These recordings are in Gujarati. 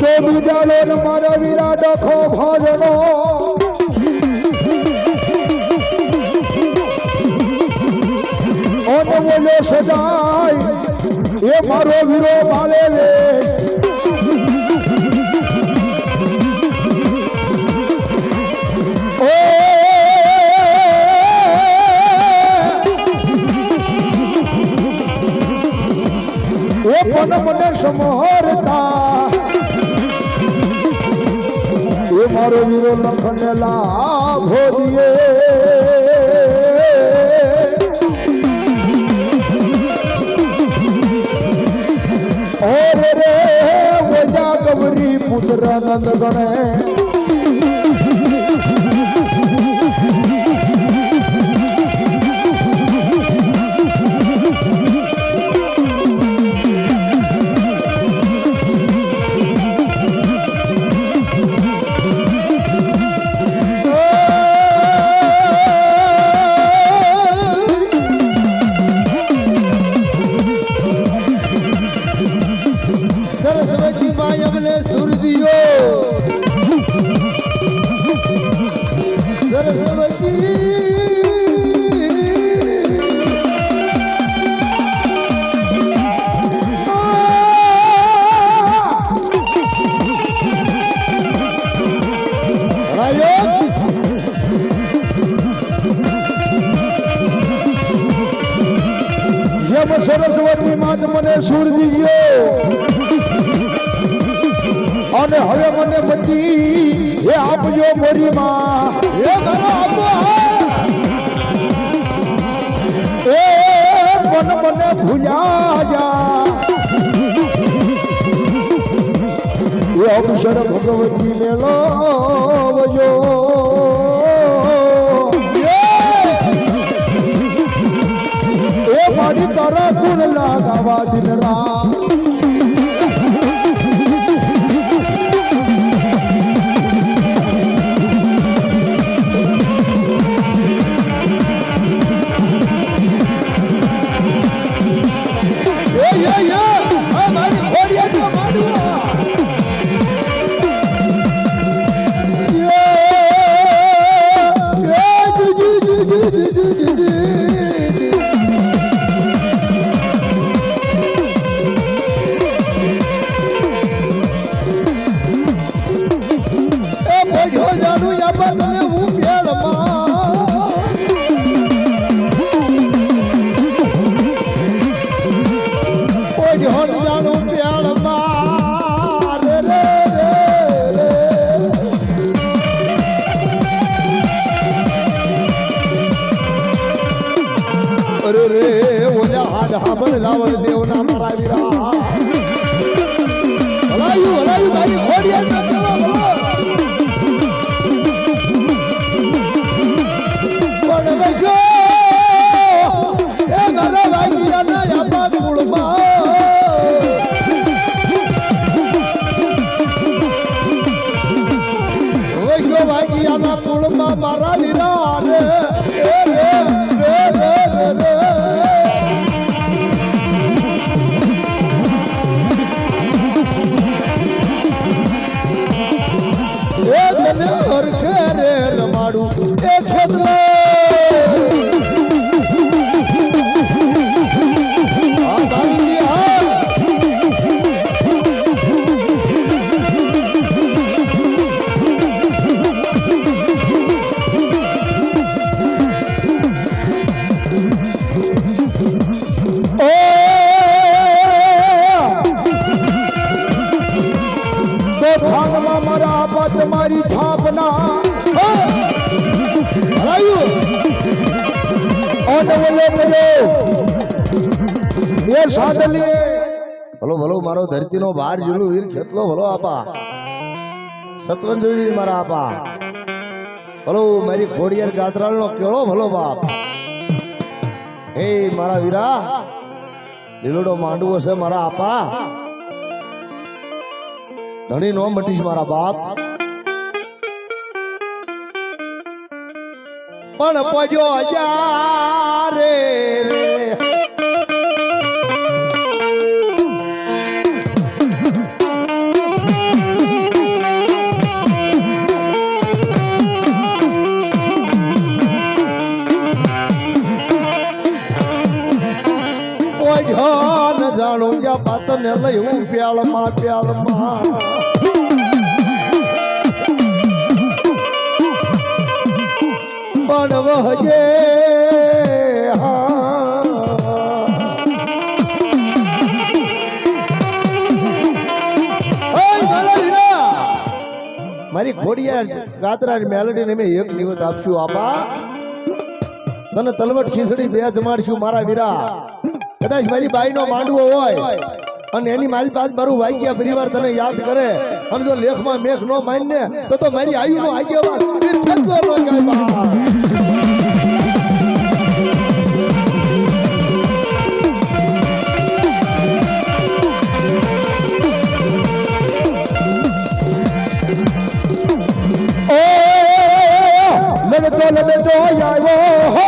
તો બીજાલો ને મારા વીરા ડખો ભજનો ઓને બોલ્યો સજાય એ મારો વીરો બાલે લે ઓ પણ મને સમહરતા એ મારો વીરો ઓરે રે વજા ગબરી પુત્ર નંદ મેલો વજો એ મારી તારા ગુણ લાગાવા દિન રામ ભાગમાં મારા આપા તમારી થાપના. હરાયું? ઓને ઓલે કર્યો એ સાદલીએ ભલો ભલો, મારો ધરતીનો બાર જુલું વીર ખેતલો ભલો આપા. સતવંજ વીર મારા આપા. ભલો, મારી ખોડિયાર ગાત્રાળનો કેળો ભલો બાપ. હે મારા વીરા, લીલોડો માંડવો છે મારા આપા. ધણી નો મટીશ મારા બાપ. પણ પડ્યો જ્યારે રે. ઓઢ્યો ન જાણું યા પાતને લઈ હું પ્યાલમાં પ્યાલમાં પણ વહજે મારી ઘોડિયા ગાતરા મેલડી ને મેં એક નિવત આપશું, આપા. તને તલવટ ખીસડી બે જમાડશું મારા વીરા. કદાચ મારી બાઈનો માંડવો હોય અને એની મારી પાસે મારું વાગ્યા પરિવાર તને યાદ કરે. અને જો લેખમાં મેઘ નો માનને તો તો મારી આયુનો આગેવાન વીર ખેતો નો. લડતો લડતો આવ્યો હો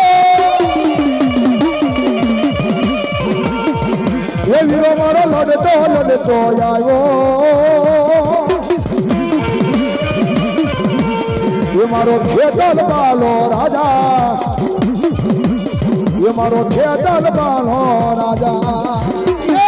એ વીરો મારો લડતો લડતો આવ્યો એ મારો ખેતલ બાલો રાજા. એ મારો ખેતલ બાલો રાજા.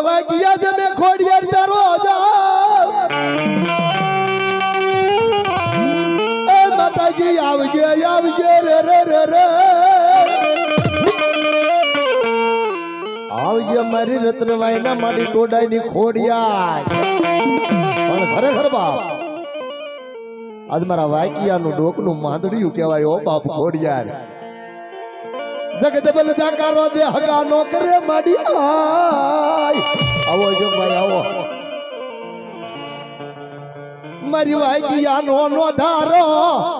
પણ વાગ્યા છે મેં ખોડિયાર તારો એ માતાજી, આવજે આવજે, રે રે રે રે. આવજે મારી રત્નવાઈના મારી ટોડાઈની ખોડિયાર. પણ ખરેખર બાપ, આજ મારા વાકિયાનું ડોકનું માંદડિયું કહેવાય, ઓ બાપ ખોડિયાર. જગત બલ જાકારો દે હગા નો માડી આય આવો જો ભાઈ, આવો. મારી વાગિયા નો નો ધારો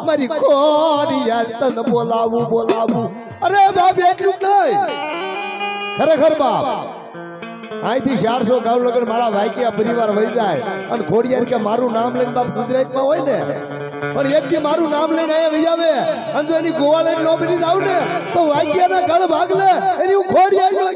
મારી કોડી યાર તને બોલાવું બોલાવું. અરે બાપ એટલું નહીં. ખરેખર બાપ, અહીંથી ચારસો ગાવ લગન મારા વાક્યા પરિવાર વહી જાય. અને ખોડિયાર કે મારું નામ લઈને બાપ ગુજરાતમાં હોય ને પણ એક જે મારું નામ લઈને અહીંયા વહી આવે અને જો એની ગોવા લઈને નો બની જાવ ને, તો વાગ્યાના ગળ ભાગ લે એની હું ખોડિયાર નો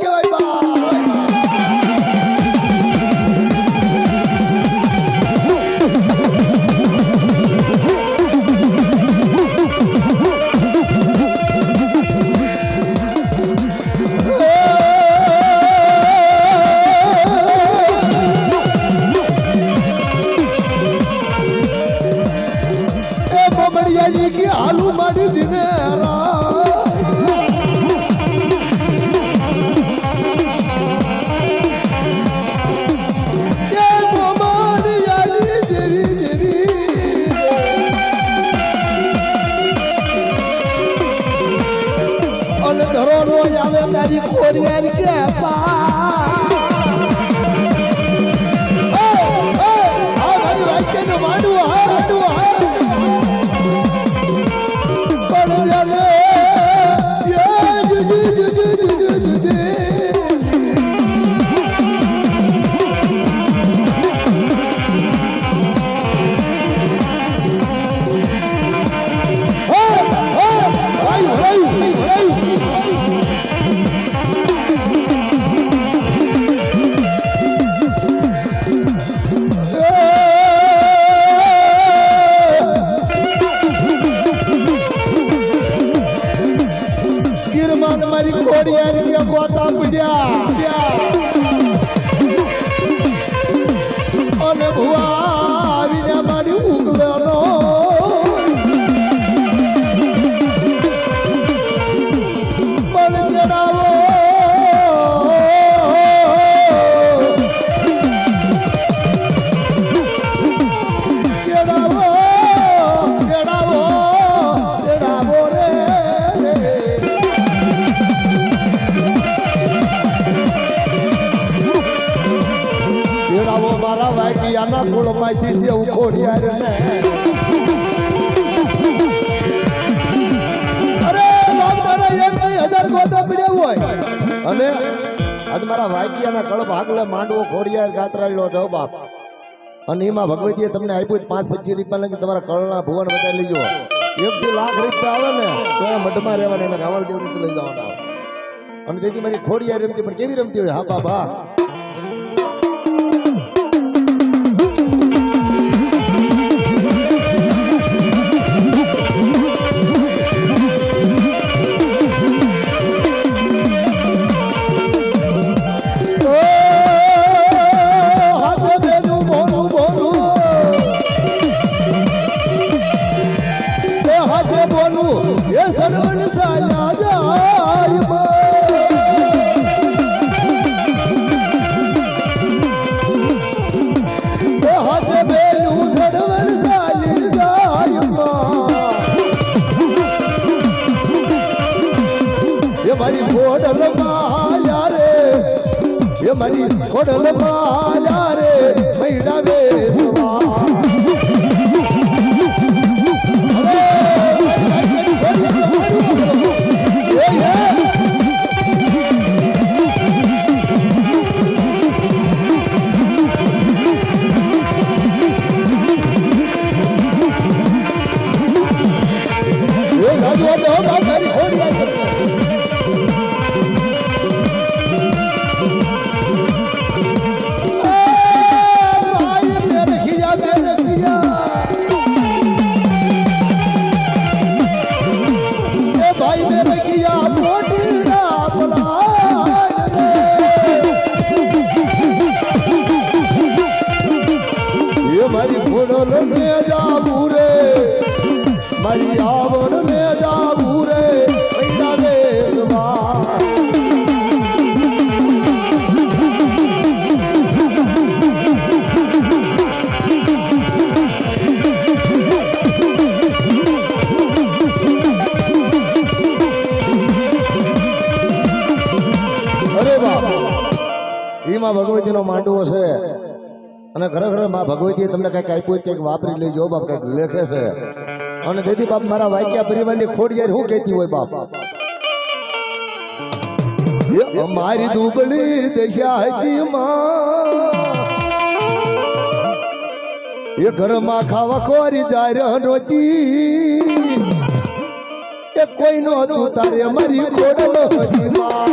અને આજ મારા માંડવો ખોડિયાર ગાતરાડ્યો જાવ બાપ. અને એમાં ભગવતીએ તમને આપ્યું પાંચ પચીસ રૂપિયા લગી તમારા કળના ભુવન બતાવી લેજો. એક લાખ રૂપિયા આવે ને, તો એ મઢમાં રહેવાના, એને રાવળ રીતે લઈ જવાના. અને તેથી મારી ખોડિયાર રમતી, પણ કેવી રમતી હોય? હા બાબા ઓ અને ખરેખરમાં ભગવતીએ તમને કંઈક આપ્યું હોય વાપરી લેજો, બાપ, કંઈક લેખે છે. અને તેથી બાપ મારા વાક્યા પરિવારની ખોડિયાર શું કહેતી હોય બાપ? અમારી દુબળી એ ઘરમાં ખાવા ખોરી જાય નહોતી એ કોઈ નહોતું તારે અમારી ખોડલો હતી માં.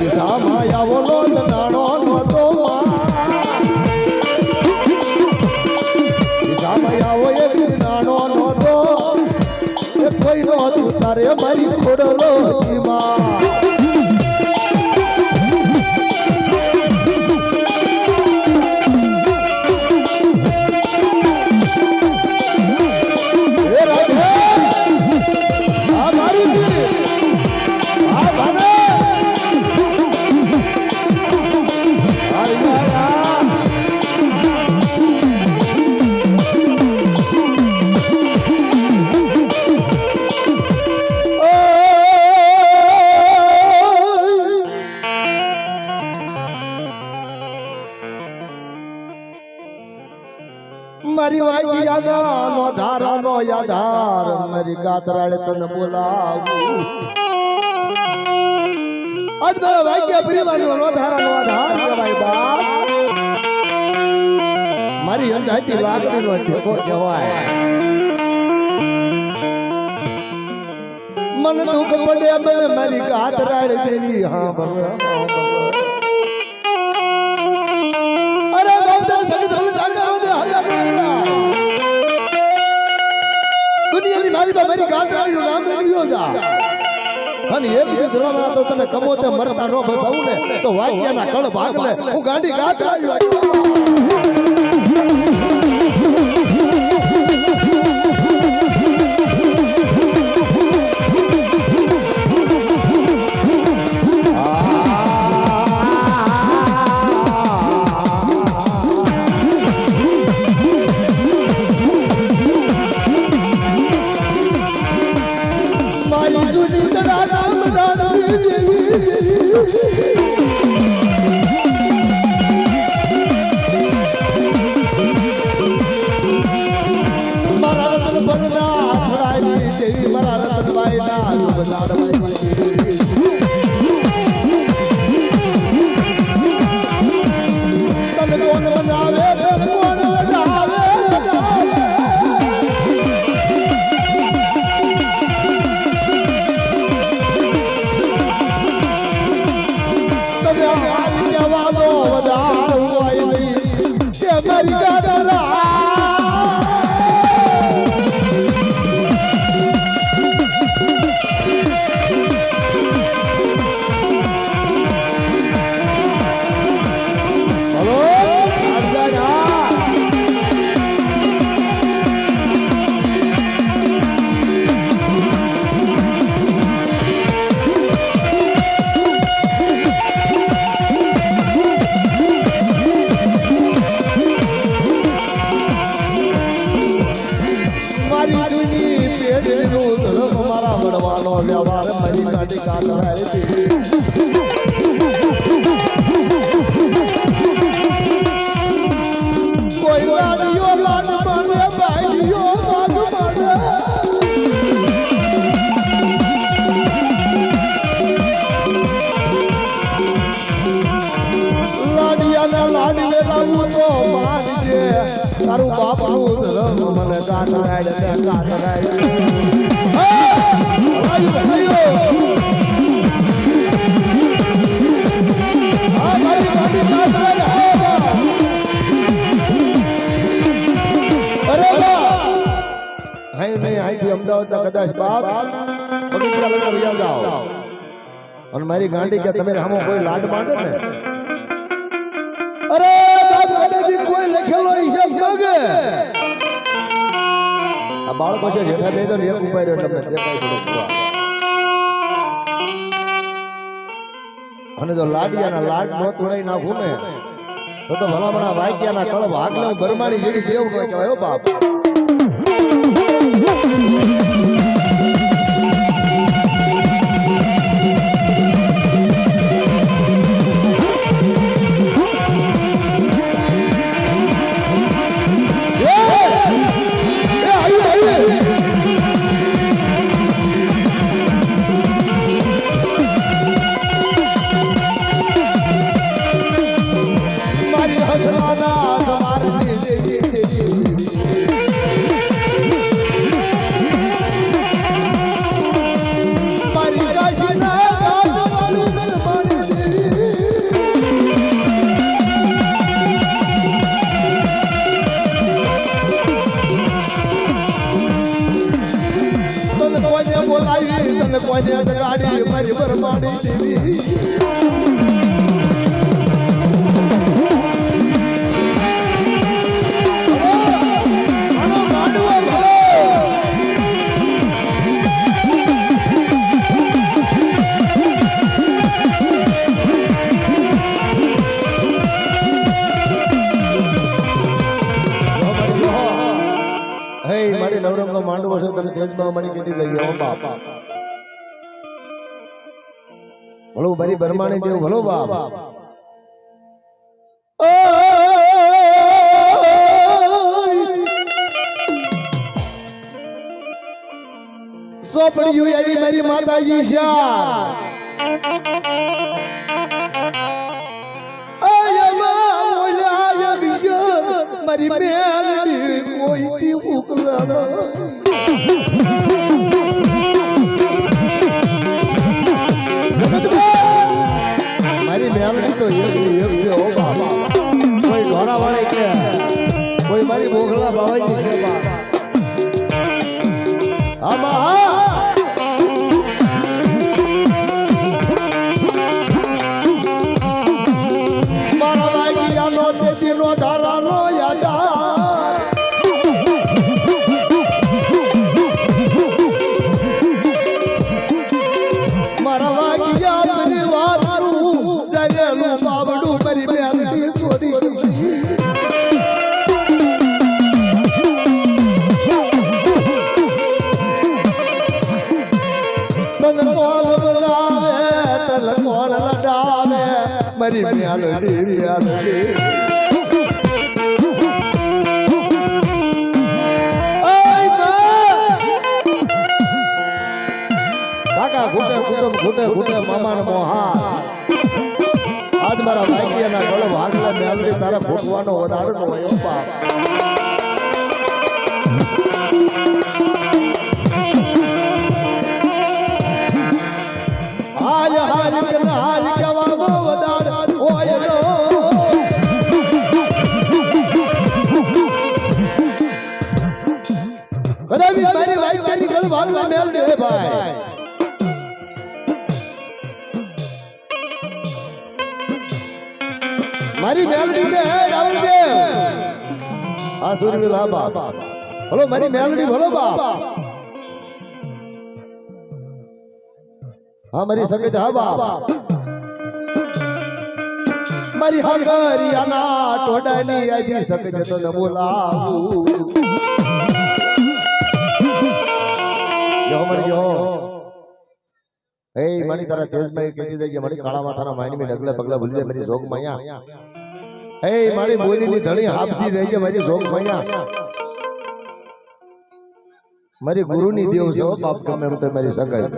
દિશામાં આવોલો જ નાણો નહોતો. દિશામાં આવો એક નાણો નહોતો. એ કોઈ તારે મારી ખોડલો હતી માં. મારી ગાતરાડે તને બોલાવું આજ મારા વાગ્યા પરિવારનો નો ધારાનો આધાર કહેવાય બાપ મારી અંધાટી નો ઠેકો કહેવાય મન દુખ પડે મને મારી ગાતરાડ દેવી હા ભગવાન મારી બા મારી ગાતરાડનું નામ લેવ્યો જા. અને એ જે ધોળામાં તો તને કમો તે મરતા નો બસાવું ને, તો વાક્યના કળ ભાગ લે હું ગાંડી ગાતરાડ મારી ગાંડી કે તમે રામો કોઈ લાડ માંડે ને? અરે બાપ બી કોઈ લખેલો હિસાબ માંગે? આ બાળકો છે જેઠા બે તો ને એક ઉપાય રહ્યો તમને દેખાય થોડો અને જો લાડિયાના લાડ નો તોડાઈ નાખું ને તો તો ભલામણા વાક્યાના કળ ભાગ લે બરમાણી જેવી દેવ નો કહેવાય બાપ. તને તેજમાં કીધી ગઈ બાપ. ભલો મારી બરમાણી દેવ ભલો બાપ. મારી માતાજી મારી તો એક છે ઓ બાબા કોઈ ઢોરા વાળે કે કોઈ મારી મોગલા બાવાજી છે, બાપ. આમાં હા ઘૂટે ઘૂટે મામાને મોહા આજ મારા ભાગ્યના ગળ ભાગલા મેલડી તારા ભોગવાનો વધારનો હોય બાપ. હાલ હાલ કદાચ મારી ભાઈ તારી ગળ ભાગલા મેલડી હોય, ભાઈ. મારી મેલડી કે હે રાવણદેવ આ સૂર્યવીર હા બાપ ભલો મારી મેલડી ભલો બાપ હા મારી સંગત હા બાપ મારી હંગરિયાના ટોડાની આજી સકજ તો ન બોલાવું જો મરજો એ મણી તારા તેજમાં કીધી દે કે મણી કાળા માથાના માઈની મે ડગલે પગલા ભૂલી જાય મારી જોગ માયા એ મારી બોલીની ધણી હાફતી રહી છે મારી શોખ માયા મારી ગુરુની દેવ છે બાપ ગમે એમ તો મારી સગાઈ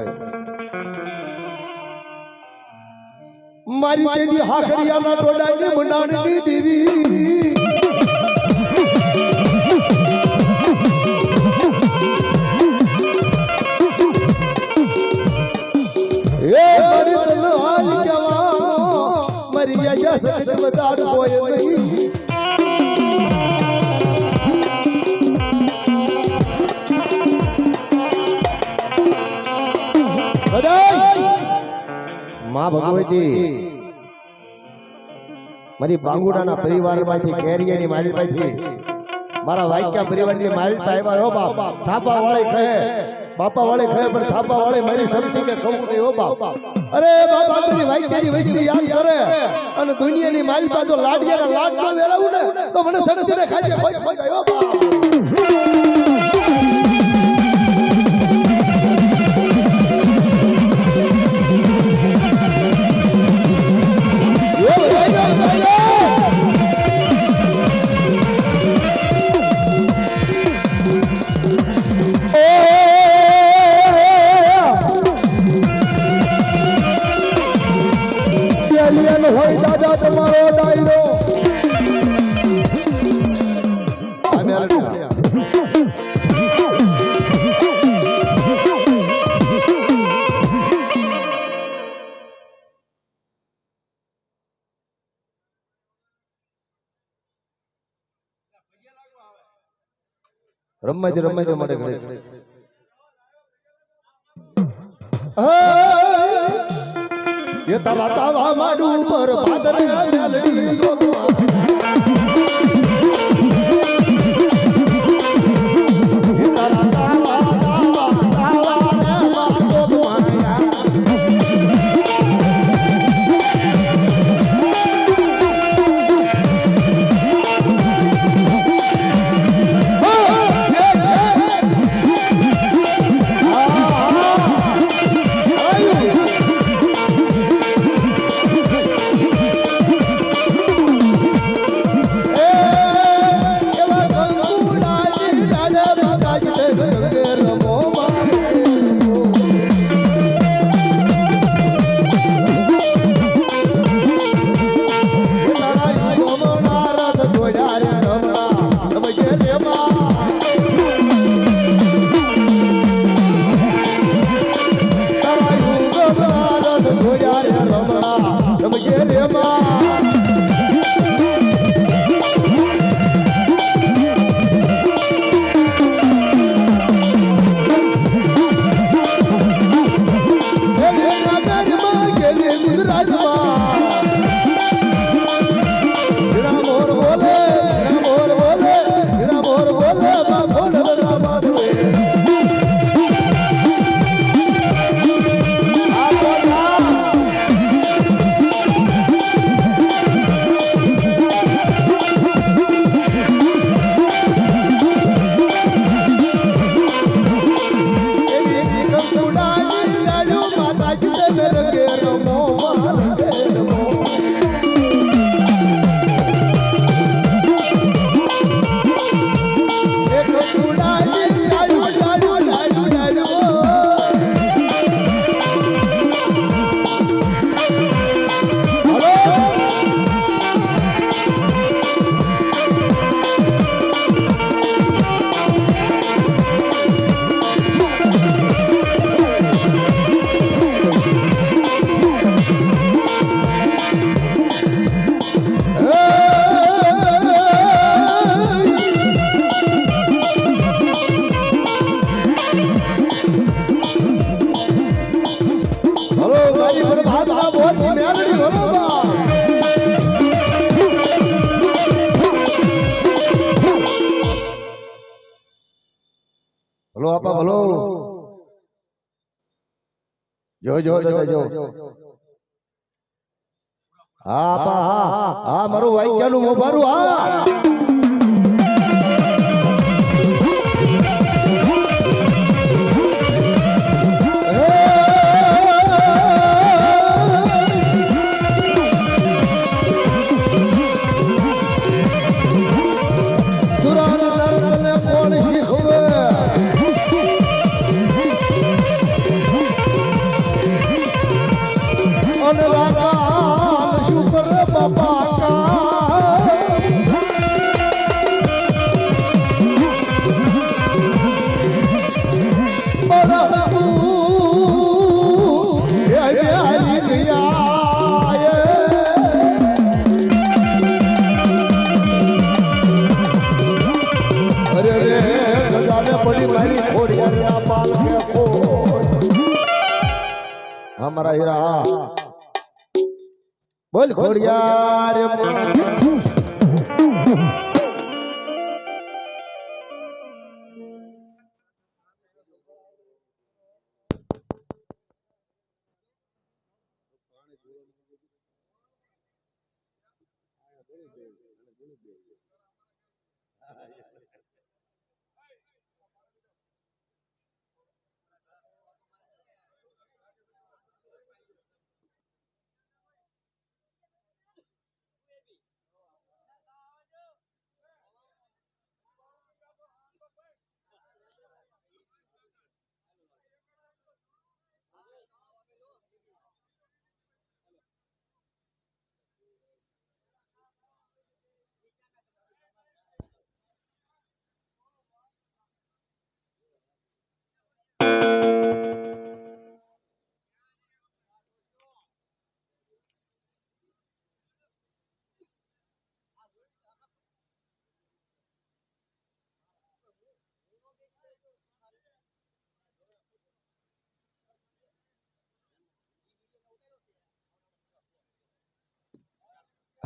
મારી તેજી હાખરિયાના ટોડાની મંડાણની દેવી. મારી સકત બતાડ કોઈ નહીં માં ભગવતી, મારી બાંગુડાના પરિવારમાંથી કેરિયાની માલમાંથી મારા વાક્યા પરિવારની મારી પાસે બાપ થાપા વાળે બાપા વાળે કહે પણ થાપા વાળે મારી સમજી કે કહું નહીં હો બાપ. અરે બાપા મારી વાક્યાની વસ્તી યાદ કરે. અને દુનિયાની મારી બાજુ લાડિયા લાડ ના વેરાવું ને તો મને સમજીને ખાઈ જાય હો બાપ. દાદા તમારો ડાયરો અમે આલ્યા રમવા દે રમવા દે માટે ઘડે એ તાવા તાવા માડું પર ભાદર મેલડી જોગવા ભલો. આપા ભલો જો જો જો. હા હા હા મારું આગ ચાલુ હું મોભારું હા. મારા. હીરા બોલ ખોડિયાર.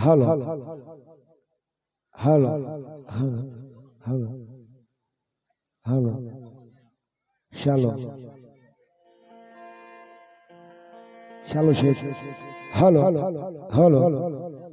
હાલો. હાલો. હાલો. હાલો. હાલો ચાલો. ચાલો શેઠ. હાલો. હાલો.